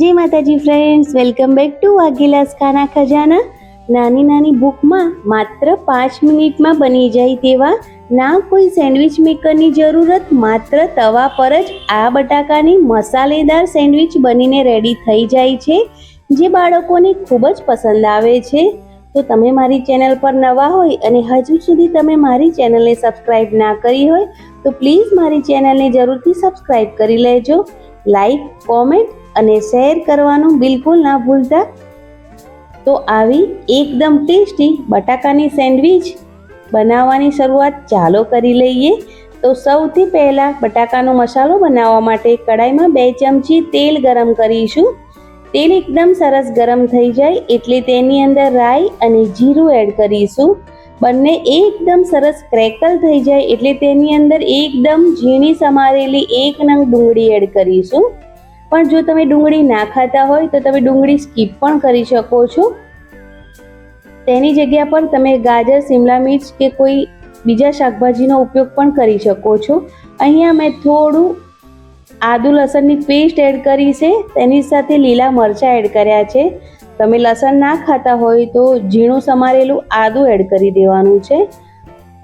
જય માતાજી friends welcome back to Vaghelas Khana Khazana. નાની નાની બુકમાં માત્ર પાંચ મિનિટમાં બની જાય તેવા, ના કોઈ સેન્ડવિચ મેકરની જરૂરત, માત્ર તવા પર જ આ બટાકાની મસાલેદાર સેન્ડવિચ બનીને રેડી થઈ જાય છે, જે બાળકોને ખૂબ જ પસંદ આવે છે. તો તમે મારી ચેનલ પર નવા હોય અને હજુ સુધી તમે મારી ચેનલને સબસ્ક્રાઈબ ના કરી હોય, તો પ્લીઝ મારી ચેનલને જરૂરથી સબસ્ક્રાઈબ કરી લેજો. લાઈક કોમેન્ટ અને શેર કરવાનું બિલકુલ ના ભૂલતા? તો આવી એકદમ ટેસ્ટી બટાકાની સેન્ડવિચ બનાવવાની શરૂઆત ચાલો કરી લઈએ. તો સૌથી પહેલાં બટાકાનો મસાલો બનાવવા માટે કડાઈમાં બે ચમચી તેલ ગરમ કરીશું. તેલ એકદમ સરસ ગરમ થઈ જાય એટલે તેની અંદર રાઈ અને જીરું એડ કરીશું. બંને એકદમ સરસ ક્રેકલ થઈ જાય એટલે તેની અંદર એકદમ ઝીણી સમારેલી એક નંગ ડુંગળી એડ કરીશું. પણ જો તમે ડુંગળી ના ખાતા હોય તો તમે ડુંગળી સ્કીપ પણ કરી શકો છો. તેની જગ્યા પર તમે ગાજર, શિમલા મિર્ચ કે કોઈ બીજા શાકભાજીનો ઉપયોગ પણ કરી શકો છો. અહીંયા મેં થોડું આદુ લસણની પેસ્ટ એડ કરી છે. તેની સાથે લીલા મરચાં એડ કર્યા છે. તમે લસણ ના ખાતા હોય તો ઝીણું સમારેલું આદુ એડ કરી દેવાનું છે.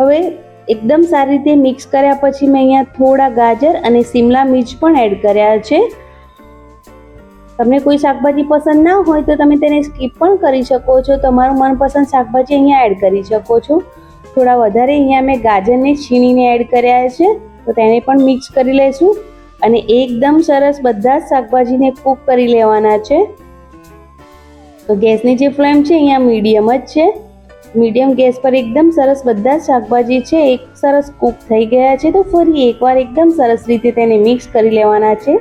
હવે એકદમ સારી રીતે મિક્સ કર્યા પછી મેં અહીંયા થોડા ગાજર અને શિમલા મિર્ચ પણ એડ કર્યા છે. તમને કોઈ શાકભાજી પસંદ ના હોય તો તમે તેને સ્કીપ પણ કરી શકો છો. તમારું મનપસંદ શાકભાજી અહીંયા એડ કરી શકો છો. થોડા વધારે અહીંયા મેં ગાજરને છીણીને એડ કર્યા છે, તો તેને પણ મિક્સ કરી લઈશું અને એકદમ સરસ બધા જ શાકભાજીને કૂક કરી લેવાના છે. તો ગેસની જે ફ્લેમ છે અહીંયા મીડિયમ જ છે. મીડિયમ ગેસ પર એકદમ સરસ બધા જ શાકભાજી છે, એક સરસ કૂક થઈ ગયા છે. તો ફરી એકવાર એકદમ સરસ રીતે તેને મિક્સ કરી લેવાના છે.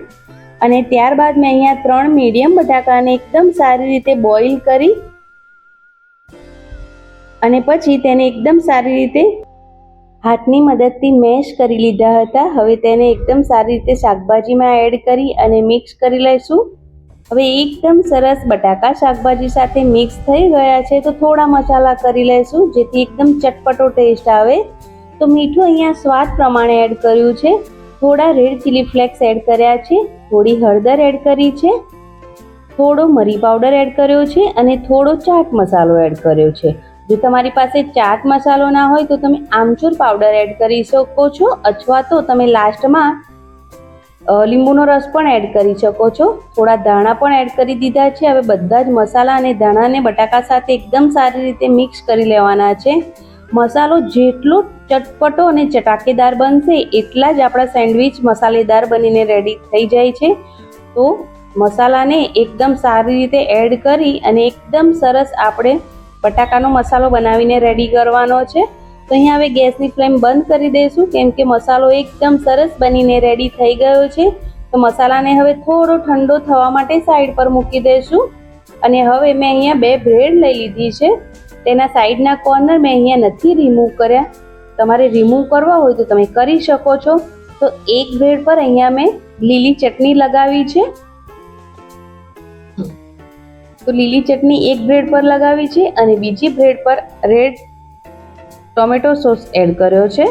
અને ત્યારબાદ મેં અહીંયા ત્રણ મીડિયમ બટાકાને એકદમ સારી રીતે બોઇલ કરી અને પછી તેને એકદમ સારી રીતે હાથની મદદથી મેશ કરી લીધા હતા. હવે તેને એકદમ સારી રીતે શાકભાજીમાં એડ કરી અને મિક્સ કરી લઈશું. હવે એકદમ સરસ બટાકા શાકભાજી સાથે મિક્સ થઈ ગયા છે તો થોડા મસાલા કરી લઈશું, જેથી એકદમ ચટપટો ટેસ્ટ આવે. તો મીઠું અહીંયા સ્વાદ પ્રમાણે એડ કર્યું છે. થોડા રેડ ચીલી ફ્લેક્સ એડ કર્યા છે, થોડી હળદર એડ કરી છે, થોડો મરી પાવડર એડ કર્યો છે અને થોડો ચાટ મસાલો એડ કર્યો છે. જો તમારી પાસે ચાટ મસાલો ના હોય તો તમે આમચૂર પાવડર એડ કરી શકો છો અથવા તો તમે લાસ્ટમાં લીંબુનો રસ પણ એડ કરી શકો છો. થોડા ધાણા પણ એડ કરી દીધા છે. હવે બધા જ મસાલા અને ધાણાને બટાકા સાથે એકદમ સારી રીતે મિક્સ કરી લેવાના છે. મસાલો જેટલો ચટપટો અને ચટાકેદાર બનશે એટલા જ આપણા સેન્ડવિચ મસાલેદાર બનીને રેડી થઈ જાય છે. તો મસાલાને એકદમ સારી રીતે એડ કરી અને એકદમ સરસ આપણે બટાકાનો મસાલો બનાવીને રેડી કરવાનો છે. તો અહીંયા હવે ગેસની ફ્લેમ બંધ કરી દઈશું કેમ કે મસાલો એકદમ સરસ બનીને રેડી થઈ ગયો છે. તો મસાલાને હવે થોડો ઠંડો થવા માટે સાઈડ પર મૂકી દઈશું. અને હવે મેં અહીંયા બે બ્રેડ લઈ લીધી છે. તેના સાઈડના કોર્નર મેં અહીંયા નથી રિમૂવ કર્યા. તમારે રિમૂવ કરવા હોય તો તમે કરી શકો છો. તો એક બ્રેડ પર અહીંયા મેં લીલી ચટણી લગાવી છે. તો લીલી ચટણી એક બ્રેડ પર લગાવી છે અને બીજી બ્રેડ પર રેડ ટોમેટો સોસ એડ કર્યો છે.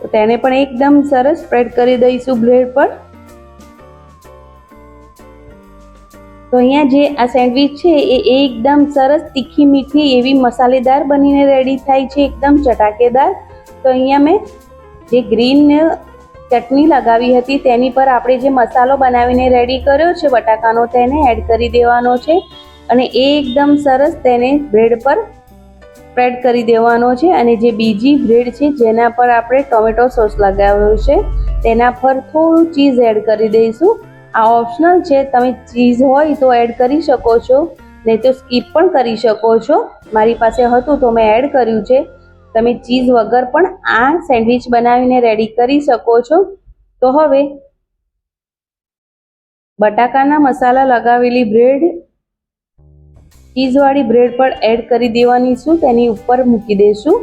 તો તેને પણ એકદમ સરસ સ્પ્રેડ કરી દઈશું બ્રેડ પર. તો અહીંયા જે આ સેન્ડવિચ છે, એ એકદમ સરસ તીખી મીઠી એવી મસાલેદાર બનીને રેડી થાય છે, એકદમ ચટાકેદાર. તો અહીંયા મેં જે ગ્રીન ચટણી લગાવી હતી, તેની પર આપણે જે મસાલો બનાવીને રેડી કર્યો છે, બટાકાનો તેને એડ કરી દેવાનો છે અને એ એકદમ સરસ તેને બ્રેડ પર સ્પ્રેડ કરી દેવાનો છે અને જે બીજી બ્રેડ છે, જેના પર આપણે ટોમેટો સોસ લગાવ્યો છે, તેના પર થોડું ચીઝ એડ કરી દઈશું. આ ઓપ્શનલ છે. તમે ચીઝ હોય તો એડ કરી શકો છો. નહીં તો સ્કીપ પણ કરી શકો છો. મારી પાસે હતું તો મેં એડ કર્યું છે. તમે ચીઝ વગર પણ આ સેન્ડવિચ બનાવીને રેડી કરી શકો છો. તો હવે બટાકાના મસાલા લગાવેલી બ્રેડ ચીઝવાળી બ્રેડ પર એડ કરી દેવાની છું. તેની ઉપર મૂકી દઈશું.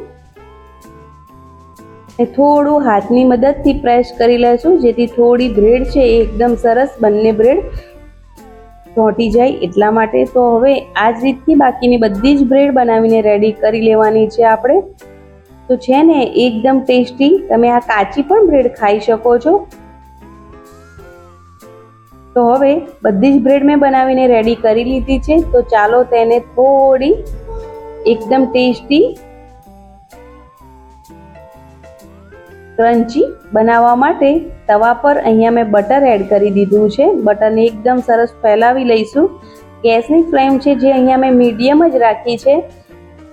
ને થોડું હાથની મદદથી પ્રેસ કરી લેશું, જેથી થોડી બ્રેડ છે એ એકદમ સરસ બંને બ્રેડ ચોંટી જાય એટલા માટે. તો હવે આ જ રીતથી બાકીની બધી જ બ્રેડ બનાવીને રેડી કરી લેવાની છે આપણે. તો છે ને, એકદમ ટેસ્ટી તમે આ કાચી પણ બ્રેડ ખાઈ શકો છો. તો હવે બધી જ બ્રેડ મેં બનાવીને રેડી કરી લીધી છે. તો ચાલો તેને થોડી એકદમ ટેસ્ટી ક્રન્ચી બનાવવા માટે તવા પર અહીંયા મેં બટર એડ કરી દીધું છે. બટરને એકદમ સરસ ફેલાવી લઈશું. ગેસની ફ્લેમ છે જે અહીંયા મેં મીડિયમ જ રાખી છે.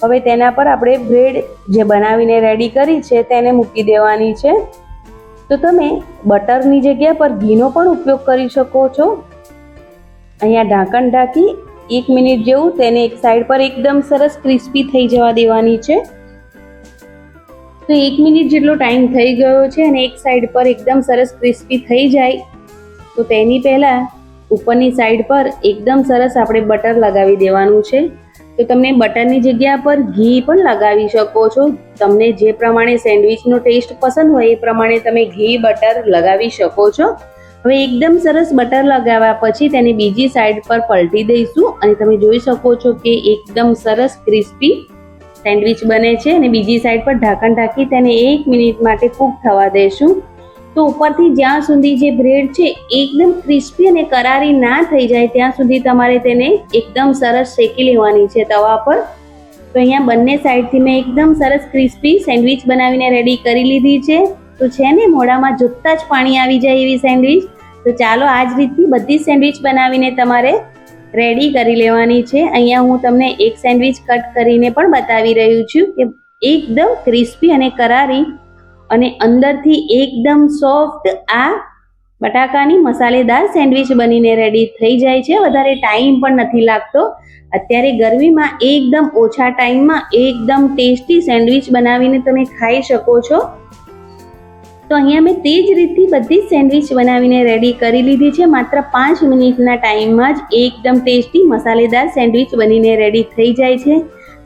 હવે તેના પર આપણે બ્રેડ જે બનાવીને રેડી કરી છે તેને મૂકી દેવાની છે. તો તમે બટરની જગ્યા પર ઘીનો પણ ઉપયોગ કરી શકો છો. અહીંયા ઢાંકણ ઢાંકી એક મિનિટ જેવું તેને એક સાઈડ પર એકદમ સરસ ક્રિસ્પી થઈ જવા દેવાની છે. તો એક મિનિટ જેટલો ટાઈમ થઈ ગયો છે અને એક સાઈડ પર એકદમ સરસ ક્રિસ્પી થઈ જાય. તો તેની પહેલાં ઉપરની સાઈડ પર એકદમ સરસ આપણે બટર લગાવી દેવાનું છે. તો તમને બટરની જગ્યા પર ઘી પણ લગાવી શકો છો. તમને જે પ્રમાણે સેન્ડવિચનો ટેસ્ટ પસંદ હોય એ પ્રમાણે તમે ઘી બટર લગાવી શકો છો. હવે એકદમ સરસ બટર લગાવ્યા પછી તેને બીજી સાઈડ પર પલટી દઈશું અને તમે જોઈ શકો છો કે એકદમ સરસ ક્રિસ્પી સેન્ડવિચ બને છે અને બીજી સાઈડ પર ઢાંકણ ઢાંકી તેને એક મિનિટ માટે કૂક થવા દેશું. તો ઉપરથી જ્યાં સુધી જે બ્રેડ છે, એકદમ ક્રિસ્પી અને કરારી ના થઈ જાય, ત્યાં સુધી તમારે તેને એકદમ સરસ શેકી લેવાની છે તવા પર. તો અહીંયા બંને સાઈડથી મેં એકદમ સરસ ક્રિસ્પી સેન્ડવિચ બનાવીને રેડી કરી લીધી છે. તો છે ને, મોઢામાં જોતાં જ પાણી આવી જાય એવી સેન્ડવિચ. તો ચાલો, આ જ રીતની બધી સેન્ડવિચ બનાવીને તમારે રેડી કરી લેવાની છે. અહીંયા હું તમને એક સેન્ડવિચ કટ કરીને પણ બતાવી રહ્યું છું કે એકદમ ક્રિસ્પી અને કરારી અને અંદરથી એકદમ સોફ્ટ આ બટાકાની મસાલેદાર સેન્ડવિચ બનીને રેડી થઈ જાય છે. વધારે ટાઈમ પણ નથી લાગતો. અત્યારે ગરમીમાં એકદમ ઓછા ટાઈમમાં એકદમ ટેસ્ટી સેન્ડવિચ બનાવીને તમે ખાઈ શકો છો. તો અહીંયા મેં તે જ રીતથી બધી સેન્ડવિચ બનાવીને રેડી કરી લીધી છે. માત્ર પાંચ મિનિટના ટાઈમમાં જ એકદમ ટેસ્ટી મસાલેદાર સેન્ડવિચ બનીને રેડી થઈ જાય છે.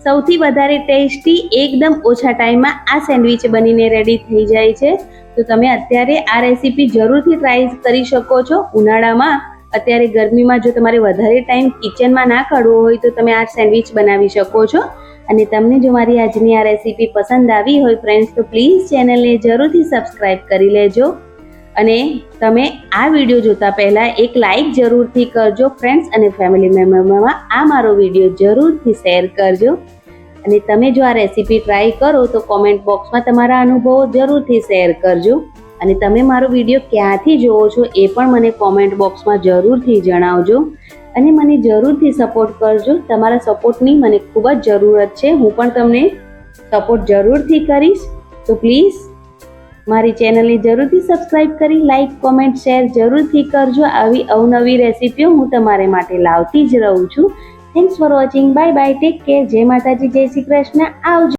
સૌથી વધારે ટેસ્ટી એકદમ ઓછા ટાઈમમાં આ સેન્ડવિચ બનીને રેડી થઈ જાય છે. તો તમે અત્યારે આ રેસીપી જરૂરથી ટ્રાય કરી શકો છો. ઉનાળામાં અત્યારે ગરમીમાં જો તમારે વધારે ટાઈમ કિચનમાં ના કાઢવો હોય તો તમે આ સેન્ડવિચ બનાવી શકો છો. અને તમને જો મારી આજની આ રેસીપી પસંદ આવી હોય ફ્રેન્ડ્સ તો પ્લીઝ ચેનલને જરૂરથી સબસ્ક્રાઈબ કરી લેજો. અને તમે આ વીડિયો જોતા પહેલાં એક લાઈક જરૂરથી કરજો ફ્રેન્ડ્સ અને ફેમિલી મેમ્બરમાં આ મારો વીડિયો જરૂરથી શેર કરજો. અને તમે જો આ રેસીપી ટ્રાય કરો, તો કોમેન્ટ બોક્સમાં તમારા અનુભવો જરૂરથી શેર કરજો. અને તમે મારો વીડિયો ક્યાંથી જોવો છો એ પણ મને કોમેન્ટ બોક્સમાં જરૂરથી જણાવજો. અને મને જરૂરથી સપોર્ટ કરજો. તમારા સપોર્ટની મને ખૂબ જ જરૂરત છે. હું પણ તમને સપોર્ટ જરૂરથી કરીશ. તો પ્લીઝ મારી ચેનલને જરૂરથી સબસ્ક્રાઇબ કરી લાઈક કોમેન્ટ શેર જરૂરથી કરજો. આવી અવનવી રેસીપીઓ હું તમારે માટે લાવતી જ રહું છું. Thanks for watching bye bye take care જય માતાજી. જય શ્રી કૃષ્ણ. આવજો.